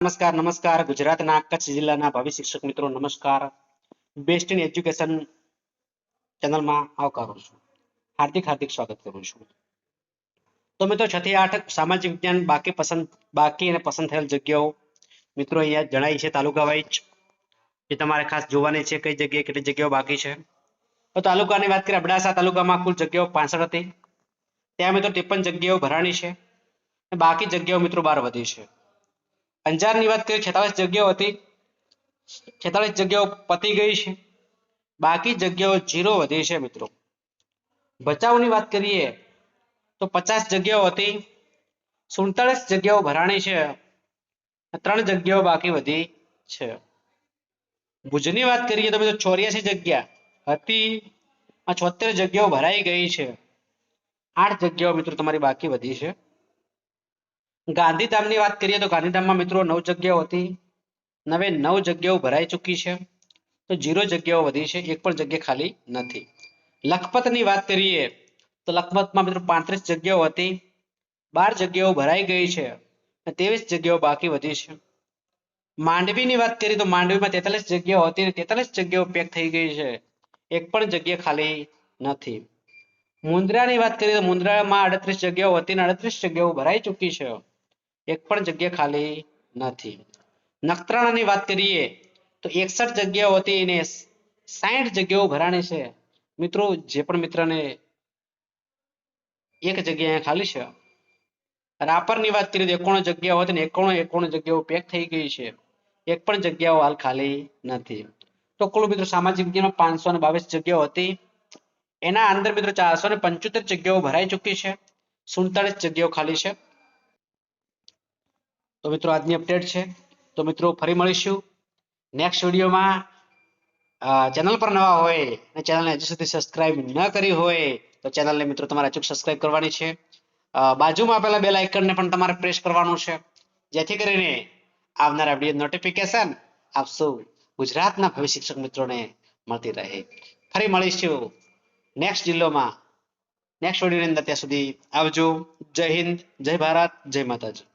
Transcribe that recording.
નમસ્કાર નમસ્કાર. ગુજરાતના કચ્છ જિલ્લાના ભાવિ શિક્ષક મિત્રો, નમસ્કાર. બેસ્ટ ઇન એજ્યુકેશન ચેનલમાં આવકારું છું. હાર્દિક હાર્દિક સ્વાગત કરું છું. તો મિત્રો છ થી આઠ સામાજિક વિજ્ઞાન બાકી પસંદ, બાકી અને પસંદ થયેલ જગ્યાઓ. મિત્રો, અહીંયા જણાય છે તાલુકા વાઇઝ જે તમારે ખાસ જોવાની છે કઈ જગ્યાએ કેટલી જગ્યાઓ બાકી છે. તો તાલુકાની વાત કરીએ, અબડાસા તાલુકામાં કુલ જગ્યાઓ પાસઠ હતી. ત્યાં મિત્રો, ત્રેપન જગ્યાઓ ભરાણી છે. બાકી જગ્યાઓ મિત્રો બાર વધી છે. અંજારની વાત કરીએ છેતાલીસ જગ્યાઓ હતી. છેતાલીસ જગ્યાઓ પતી ગઈ છે. બાકી જગ્યાઓ જીરો વધી છે મિત્રો. ભચાઉની વાત કરીએ, તો પચાસ જગ્યાઓ હતી. સુડતાલીસ જગ્યાઓ ભરાણી છે. ત્રણ જગ્યાઓ બાકી વધી છે. ભુજની વાત કરીએ, તો મિત્રો ચોર્યાસી જગ્યા હતી. આ છોતેર જગ્યાઓ ભરાઈ ગઈ છે. આઠ જગ્યાઓ મિત્રો તમારી બાકી વધી છે. ગાંધીધામની વાત કરીએ તો ગાંધીધામમાં મિત્રો નવ જગ્યાઓ હતી. નવે નવ જગ્યાઓ ભરાઈ ચૂકી છે. તો જીરો જગ્યાઓ વધી છે. એક પણ જગ્યા ખાલી નથી. લખપતની વાત કરીએ તો લખપતમાં મિત્રો પાંત્રીસ જગ્યાઓ હતી. બાર જગ્યાઓ ભરાઈ ગઈ છે અને ત્રેવીસ જગ્યાઓ બાકી વધી છે. માંડવીની વાત કરીએ તો માંડવીમાં તેતાલીસ જગ્યાઓ હતી અને તેતાલીસ જગ્યાઓ પેક થઈ ગઈ છે. એક પણ જગ્યા ખાલી નથી. મુન્દ્રાની વાત કરીએ તો મુન્દ્રામાં અડત્રીસ જગ્યાઓ હતી અને અડત્રીસ જગ્યાઓ ભરાઈ ચૂકી છે. એક પણ જગ્યા ખાલી નથી. નખત્રાણાની વાત કરીએ તો એકસઠ જગ્યાઓ હતી અને સાઠ જગ્યાઓ ભરાણી છે. મિત્રો, જે પણ મિત્રને એક જગ્યા ખાલી છે. રાપરની વાત કરીએ તો એકોણ જગ્યાઓ હતી ને એકોણ એકોણ જગ્યાઓ પેક થઈ ગઈ છે. એક પણ જગ્યાઓ હાલ ખાલી નથી. તો કુલ મિત્રો સામાજિક વિજ્ઞાનમાં પાંચસો ને બાવીસ જગ્યાઓ હતી. એના અંદર મિત્રો ચારસો ને પંચોતેર જગ્યાઓ ભરાઈ ચૂકી છે. સુડતાલીસ જગ્યાઓ ખાલી છે. તો મિત્રો આજની અપડેટ છે. તો મિત્રો ફરી મળીશું. નેક્સ્ટ વિડીયોમાં ચેનલ પર નવા હોય અને ચેનલને હજુ સુધી સબસ્ક્રાઇબ ન કરી હોય, તો ચેનલને મિત્રો તમારે અચૂક સબસ્ક્રાઇબ કરવાની છે. બાજુમાં આપેલા બે લાઇકનને પણ તમારે પ્રેસ કરવાનું છે. જેથી કરીને આવનારા વીડિયો નોટિફિકેશન આપશો ગુજરાતના ભવિ શિક્ષક મિત્રોને મળતી રહે. ફરી મળીશું નેક્સ્ટ જિલ્લોમાં. નેક્સ્ટ વિડીયોની અંદર ત્યાં સુધી આવજો. જય હિન્દ, જય ભારત, જય માતાજી.